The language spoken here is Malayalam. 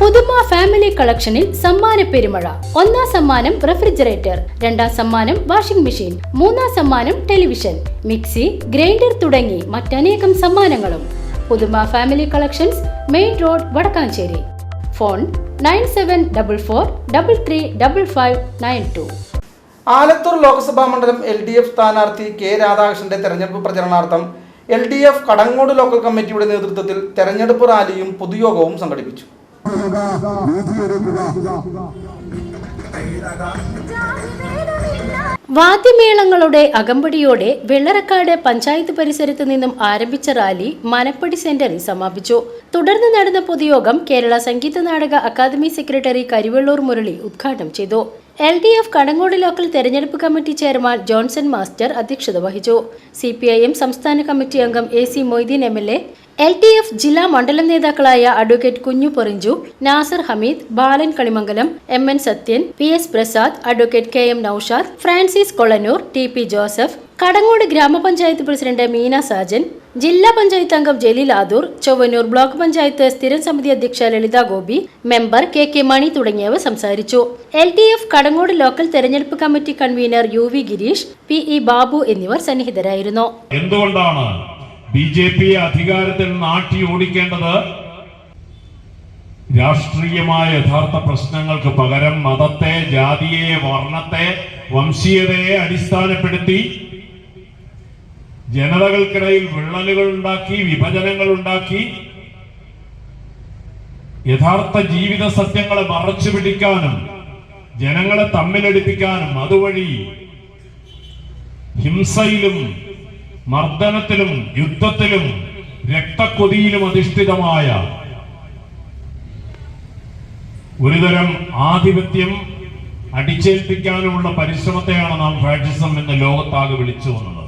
പുതുമ ഫാമിലി കളക്ഷനിൽ സമ്മാന പെരുമഴ. ഒന്നാം സമ്മാനം റെഫ്രിജറേറ്റർ രണ്ടാം സമ്മാനം വാഷിംഗ് മെഷീൻ മൂന്നാം സമ്മാനം ടെലിവിഷൻ മിക്സി ഗ്രൈൻഡർ തുടങ്ങി മറ്റനേകം സമ്മാനങ്ങളും. Puthuma family collections main road Vadakkanchery. Phone nine seven double four double three double five nine two. Alathur Lok Sabha മണ്ഡലം എൽ ഡി എഫ് സ്ഥാനാർത്ഥി കെ രാധാകൃഷ്ണന്റെ തെരഞ്ഞെടുപ്പ് പ്രചരണാർത്ഥം L D F Kadangode local കമ്മിറ്റിയുടെ നേതൃത്വത്തിൽ തെരഞ്ഞെടുപ്പ് റാലിയും പൊതുയോഗവും സംഘടിപ്പിച്ചു. വാദ്യമേളങ്ങളുടെ അകമ്പടിയോടെ വെള്ളറക്കാട് പഞ്ചായത്ത് പരിസരത്ത് നിന്നും ആരംഭിച്ച റാലി മനപ്പടി സെന്ററിൽ സമാപിച്ചു. തുടർന്ന് നടന്ന പൊതുയോഗം കേരള സംഗീത നാടക അക്കാദമി സെക്രട്ടറി കരിവെള്ളൂർ മുരളി ഉദ്ഘാടനം ചെയ്തു. L D F Kadangode local തെരഞ്ഞെടുപ്പ് കമ്മിറ്റി ചെയർമാൻ ജോൺസൺ മാസ്റ്റർ അധ്യക്ഷത വഹിച്ചു. സി പി ഐ എം സംസ്ഥാന കമ്മിറ്റി അംഗം A C Moideen M L A L D F ജില്ലാ മണ്ഡലം നേതാക്കളായ advocate Kunju Porinju Nasar Hameed Balan Kalimangalam M N Sathyan P S Prasad advocate K M Noushad Francis Kolanur T P Joseph Kadangode grama panchayat president Meena Sajan ജില്ലാ പഞ്ചായത്ത് അംഗം ജലീൽ ആദൂർ ചൊവ്വന്നൂർ ബ്ലോക്ക് പഞ്ചായത്ത് സ്ഥിരം സമിതി അധ്യക്ഷ Lalitha Gopi member K K Mani തുടങ്ങിയവർ സംസാരിച്ചു. L D F Kadangode local തെരഞ്ഞെടുപ്പ് committee convener U V Gireesh P E Babu എന്നിവർ സന്നിഹിതരായിരുന്നു. എന്തുകൊണ്ടാണ് ബി ജെ പിയെ അധികാരത്തിൽ നാട്ടി ഓടിക്കേണ്ടത്? രാഷ്ട്രീയമായ യഥാർത്ഥ പ്രശ്നങ്ങൾക്ക് പകരം മതത്തെ ജാതിയെ വർണത്തെ വംശീയതയെ അടിസ്ഥാനപ്പെടുത്തി ജനതകൾക്കിടയിൽ വിള്ളലുകൾ ഉണ്ടാക്കി വിഭജനങ്ങൾ ഉണ്ടാക്കി യഥാർത്ഥ ജീവിത സത്യങ്ങളെ മറച്ചു പിടിക്കാനും ജനങ്ങളെ തമ്മിലടിപ്പിക്കാനും അതുവഴി ഹിംസയിലും മർദ്ദനത്തിലും യുദ്ധത്തിലും രക്തക്കൊതിയിലും അധിഷ്ഠിതമായ ഒരുതരം ആധിപത്യം അടിച്ചേൽപ്പിക്കാനുമുള്ള പരിശ്രമത്തെയാണ് നാം ഫാഷിസം എന്ന ലോകത്താകെ വിളിച്ചു വന്നത്.